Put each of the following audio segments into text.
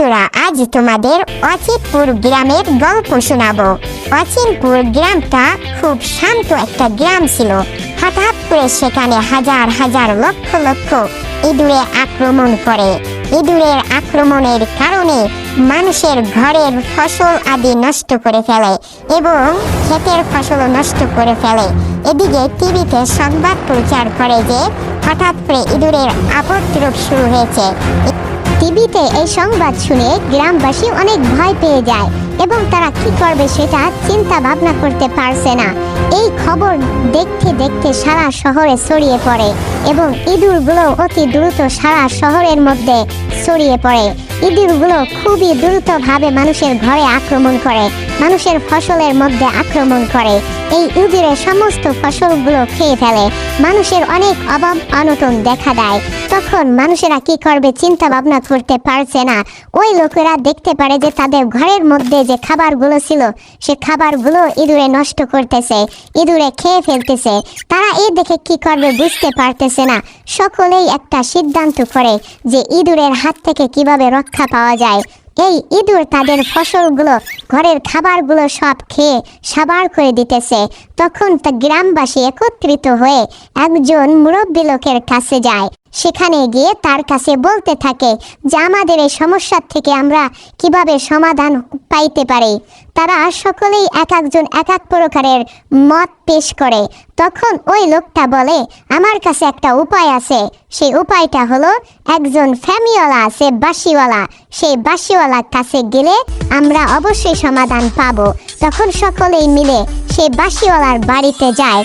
বন্ধুরা, আজ তোমাদের অচিনপুর গ্রামের গল্প শোনাবো। অচিনপুর গ্রামটা খুব শান্ত একটা গ্রাম ছিল। হঠাৎ করে সেখানে হাজার হাজার লক্ষ লক্ষ ইঁদুরে আক্রমণ করে। ইঁদুরের আক্রমণের কারণে মানুষের ঘরের ফসল আদি নষ্ট করে ফেলে এবং ক্ষেতের ফসল নষ্ট করে ফেলে। এদিকে টিভিতে সংবাদ প্রচার করে যে হঠাৎ করে ইঁদুরের আপদ্রব শুরু হয়েছে। টিভিতে এই সংবাদ শুনে গ্রামবাসী অনেক ভয় পেয়ে যায় এবং তারা কি করবে সেটা চিন্তা ভাবনা করতে পারছে না। এই খবর দেখতে দেখতে সারা শহরে ছড়িয়ে পড়ে এবং ইঁদুরগুলো অতি দ্রুত সারা শহরের মধ্যে ছড়িয়ে পড়ে। ইঁদুরগুলো খুবই দ্রুতভাবে মানুষের ঘরে আক্রমণ করে, মানুষের ফসলের মধ্যে আক্রমণ করে। এই ইঁদুরের সমস্ত ফসলগুলো খেয়ে ফেলে, মানুষের অনেক অভাব অনটন দেখা দেয়। তখন মানুষেরা কি করবে চিন্তা ভাবনা করতে পারছে না। ওই লোকেরা দেখতে পারে যে তাদের ঘরের মধ্যে যে খাবারগুলো ছিল, সে খাবারগুলো ইঁদুরে নষ্ট করতেছে, ইঁদুরে খেয়ে ফেলতেছে। তারা এই দেখে কি করবে বুঝতে পারতেছে না। সকলেই একটা সিদ্ধান্ত করে যে ইঁদুরের হাত থেকে কীভাবে রক্ষা পাওয়া যায়। এই ইঁদুর তাদের ফসলগুলো, ঘরের খাবারগুলো সব খেয়ে সাবার করে দিতেছে। তখন তা গ্রামবাসী একত্রিত হয়ে একজন মুরব্বী লোকের কাছে যায়। সেখানে গিয়ে তার কাছে বলতে থাকে যে আমাদের এই সমস্যার থেকে আমরা কীভাবে সমাধান পাইতে পারি। তারা সকলেই এক একজন এক এক প্রকারের মত পেশ করে। তখন ওই লোকটা বলে, আমার কাছে একটা উপায় আছে। সেই উপায়টা হলো একজন ফ্যামিওয়ালা আছে, বাসিওয়ালা। সেই বাসিওয়ালার কাছে গেলে আমরা অবশ্যই সমাধান পাবো। তখন সকলেই মিলে সেই বাসিওয়ালার বাড়িতে যায়।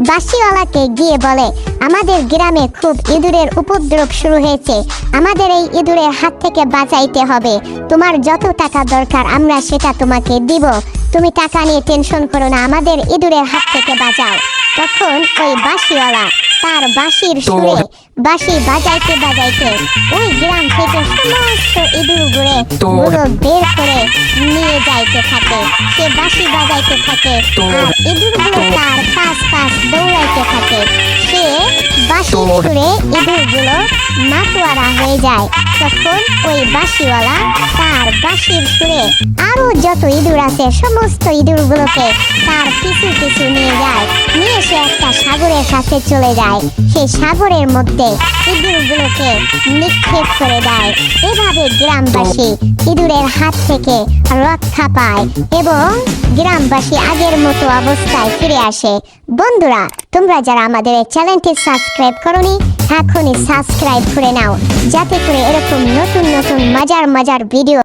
বাসিওয়ালাকে গিয়ে বলে আমাদের গ্রামে খুব ইঁদুরের উপদ্রব শুরু হয়েছে। আমাদের এই ইঁদুরের হাত থেকে বাঁচাইতে হবে। তোমার যত টাকা দরকার আমরা সেটা তোমাকে দিব। তুমি টাকা নিয়ে টেনশন করো না আমাদের ইঁদুরের হাত থেকে বাঁচাও। তখন ওই বাসিওয়ালা তার বাঁশির সুরে বাঁশি বাজাইতে বাজাইতে ওই গ্রাম থেকে সমস্ত ইঁদুর গুড়ে তো- বের করে নিয়ে যাইতে থাকে। সে বাঁশি বাজাইতে থাকে। আর ইঁদুরগুলো তো- তার পাশ পাশ থাকে। সে বাঁশি সুরে ইঁদুরগুলো মাতোয়ারা হয়ে যায়। তখন ওই বাঁশিওয়ালা তার বাঁশির সুরে আরও যত ইঁদুর আছে, সমস্ত ইঁদুরগুলোকে তার পিছু পিছু নিয়ে যায়, নিয়ে সে একটা সাগরের কাছে চলে যায়। সেই সাগরের মধ্যে ইঁদুরগুলোকে নিক্ষেপ করে দেয়। এভাবে গ্রামবাসী ইঁদুরের হাত থেকে রক্ষা পায় এবং গ্রামবাসী আগের মতো অবস্থায় ফিরে আসে। বন্ধুরা, তোমরা যারা আমাদের এই চ্যানেলটি সাবস্ক্রাইব করনি, এখনই সাবস্ক্রাইব করে নাও, যাতে করে এরকম নতুন নতুন মজার মজার ভিডিও